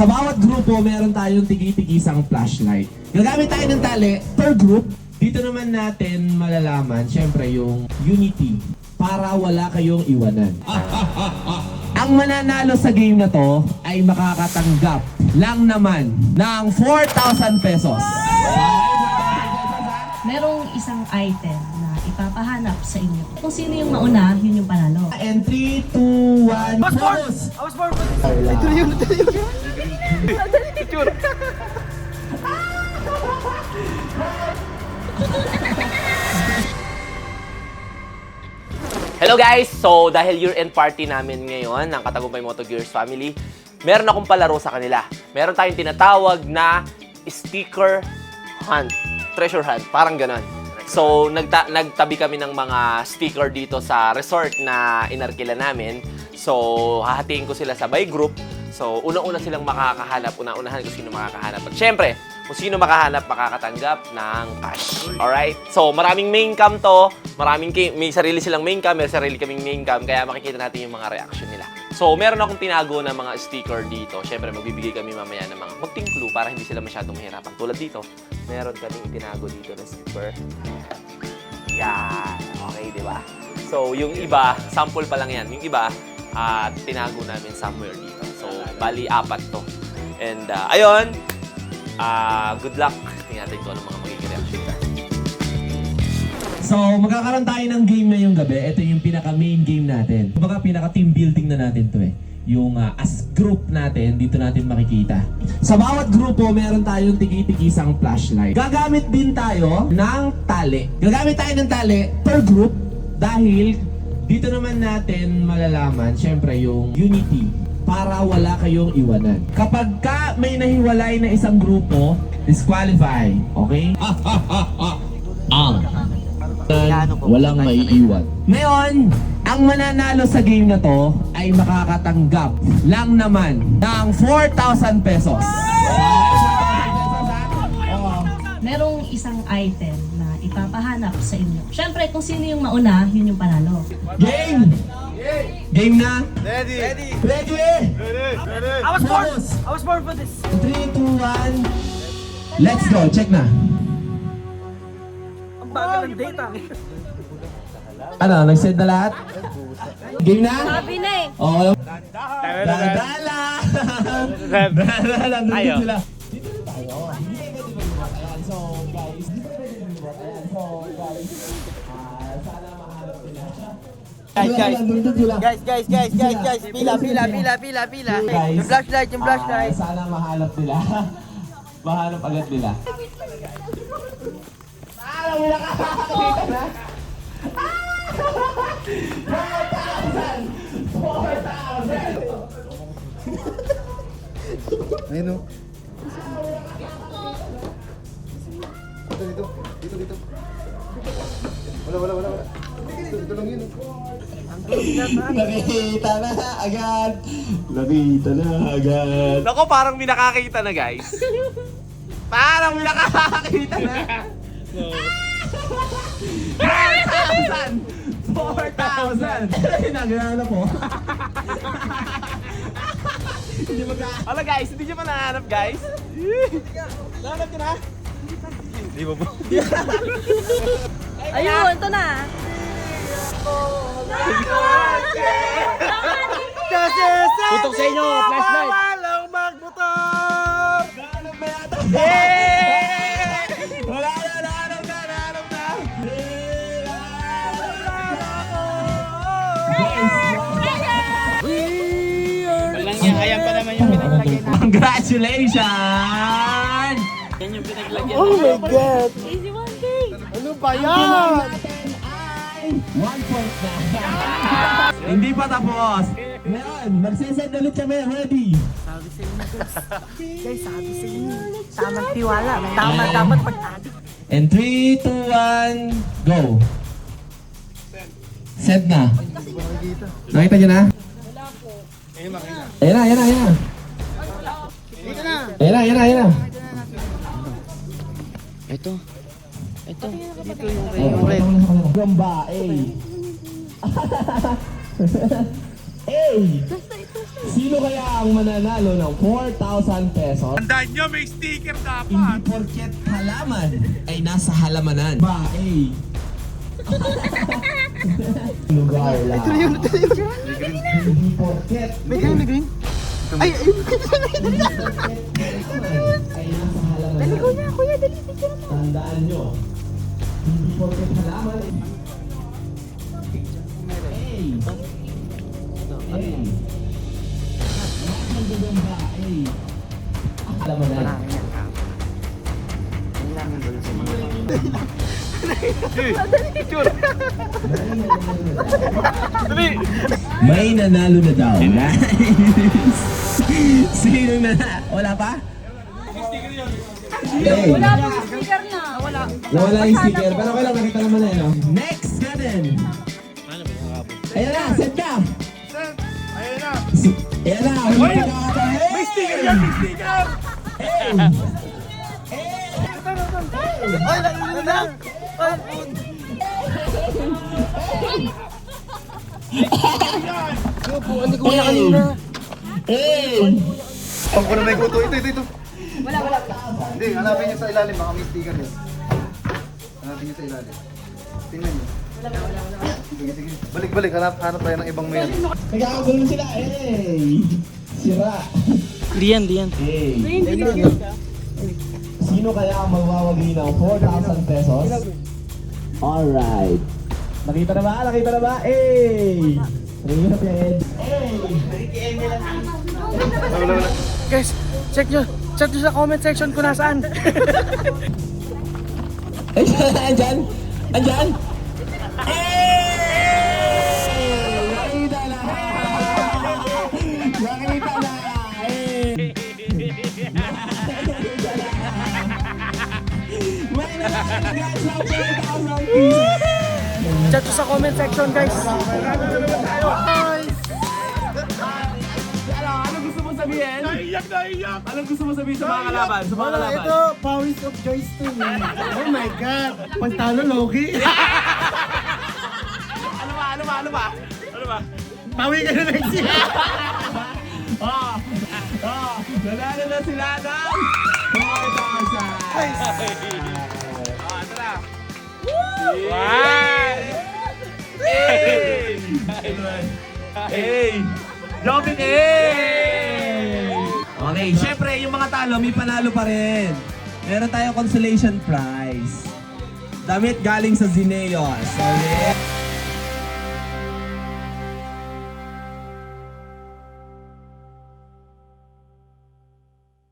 Sa bawat grupo, meron tayong tigi-tigisang flashlight. Gagamit tayo ng tali per group. Dito naman natin malalaman, syempre, yung unity para wala kayong iwanan. Ang mananalo sa game na to ay makakatanggap lang naman ng 4,000 pesos. merong isang item na ipapahanap sa inyo. Kung sino yung mauna, yun yung panalo. And 3, 2, 1, pause! I was born for Ito na yun, Hello guys! So, dahil year-end party namin ngayon ng Katagumpay Moto Gears family, meron akong palaro sa kanila. Meron tayong tinatawag na sticker hunt. Treasure hunt. Parang ganon. So, nagta- nagtabi kami ng mga sticker dito sa resort na inarkila namin. So, hahatiin ko sila sa by group. So, unang-una silang makakahanap. Una-unahan kung sino makakahanap. At syempre, kung sino makahanap, makakatanggap ng cash. Alright? So, maraming main cam to. Maraming may sarili silang main cam, may sarili kaming main cam. Kaya makikita natin yung mga reaction nila. So, meron akong tinago na mga sticker dito. Syempre, magbibigay kami mamaya ng mga magting clue para hindi sila masyadong mahirapan. Tulad dito, meron kaming itinago dito na sticker. Yan. Okay, di ba? So, yung iba, sample pa lang yan. Yung iba, ah, tinago namin somewhere dito. Bali, apat to. And, ah, ayun, ah, good luck. Tingnan natin kung ano mga magiging reaction. So, magkakaroon tayo ng game ngayong gabi. Ito yung pinaka-main game natin. Kumbaga, pinaka-team building na natin to eh. Yung ah, as group natin, dito natin makikita. Sa bawat grupo, meron tayong tigi-tigisang flashlight. Gagamit din tayo ng tali. Gagamit tayo ng tali per group dahil dito naman natin malalaman, syempre, yung unity para wala kayong iwanan. Kapag ka may nahiwalay na isang grupo, disqualify. Okay? Ang walang maiiwan. Ngayon, ang mananalo sa game na to ay makakatanggap lang naman ng 4,000 pesos. Merong isang item na ipapahanap sa inyo. Siyempre, kung sino yung mauna, yun yung panalo. Game! Game na? Ready! Ready! Ready? I was born! I was born for this! 3, 2, 1. Let's go. Check na. Ang bagal ng data. Ano, nag-send na lahat? Game na? Sabi na eh. Oo. Dadala! Dadala! Nandun sila. Guys, guys. Guys, guys, guys, guys, guys, pila, pila, pila, pila, pila. Guys, Yung flashlight, yung flashlight. sana mahanap nila. mahanap agad nila. Sana mo nakakakita na. Ayun o. Dito, dito. Dito, dito. Wala, wala, wala, wala. Dito lang yun. Nakita na agad. Nakita na agad. Nako, parang may nakakita na, guys. parang may nakakita na. 4,000! 4,000! Nagano po. Hindi. Wala, guys. Hindi nyo pa nahanap, guys. Nahanap nyo na? Ayun, ito na. Tutok sa inyo, flashlight. Walang na yata. Wala na, na, na. Walang yan, kaya pa naman yung pinaglagay na. Congratulations! Yan yung pinaglagyan Oh my God! Easy one day. Ano ba yan? One point na. Hindi pa tapos. Ngayon, magsisend ulit kami. Ready? Guys, sabi sa inyo. Tamang tiwala. Tama dapat pag And 3, 2, 1, go! Send na. Nakita niyo na? Ayan na, ayan na, ayan na. Ayan na, ayan na, ayan na. Ito. Ito. Dito yung. Gamba, A. A! Sino kaya ang mananalo ng 4,000 pesos? Tandaan nyo, may sticker dapat. Hindi porket halaman ay nasa halamanan. Ba, eh. Lugar lang. Ito yun, ito yun. Hindi porket. May green, may green. Ay, ay, ay nasa halamanan. Dali ko na, kuya, dali. Tandaan nyo. Porket halaman ay... Hey! Hey! Nasaan gagamba? Hey! Halamanan. May nanalo na daw. Nice. Sino na? Wala pa? Hey. Wala pang sticker na. Wala. Nawala yung sticker, pero okay lang, nakita naman na yun. oh. Next natin! Ayan na, set na! Ayun na. Ayan na, huli ka ka May sticker yan, may sticker! Hey! Ay, nalulunod na. Ay, Upuan ni Kuya kanina. Hey! Pang ko na may kuto. Ito, ito, ito. Wala, wala. Hindi, hanapin niyo sa ilalim. Baka may sticker yun. Hanapin niyo sa ilalim. Tingnan niyo. Wala, wala, wala. Sige, sige. Balik, balik. Hanap, hanap tayo ng ibang mail. Nagkakagulo sila, hey! Sira! Diyan, diyan. Hey! Sino kaya ang magwawagi ng 4,000 pesos? Alright. Nakita na ba? Nakita na ba? Hey! Yan. Wala, wala, wala. Guys, check nyo. Nyo sa comment section kung nasaan. Andyan! Andyan! Andyan! Nakakalagay sa 4,000 pieces! Check nyo sa comment section, guys. Naiyak, naiyak! Anong gusto mo sabihin sa mga kalaban? Sa mga kalaban? Ito, powers of Joyce to me. Oh my God. Pagtalo, Loki. Ano ba? Ano ba? Ano ba? Ano ba? Pawi ka na next year. Ah! Ah! Nanalo na sila ng 4,000! Ah, tara! Wow! Hey! Hey! Jobin Hey! Okay, syempre yung mga talo may panalo pa rin. Meron tayong consolation prize. Damit galing sa Zineos. Okay?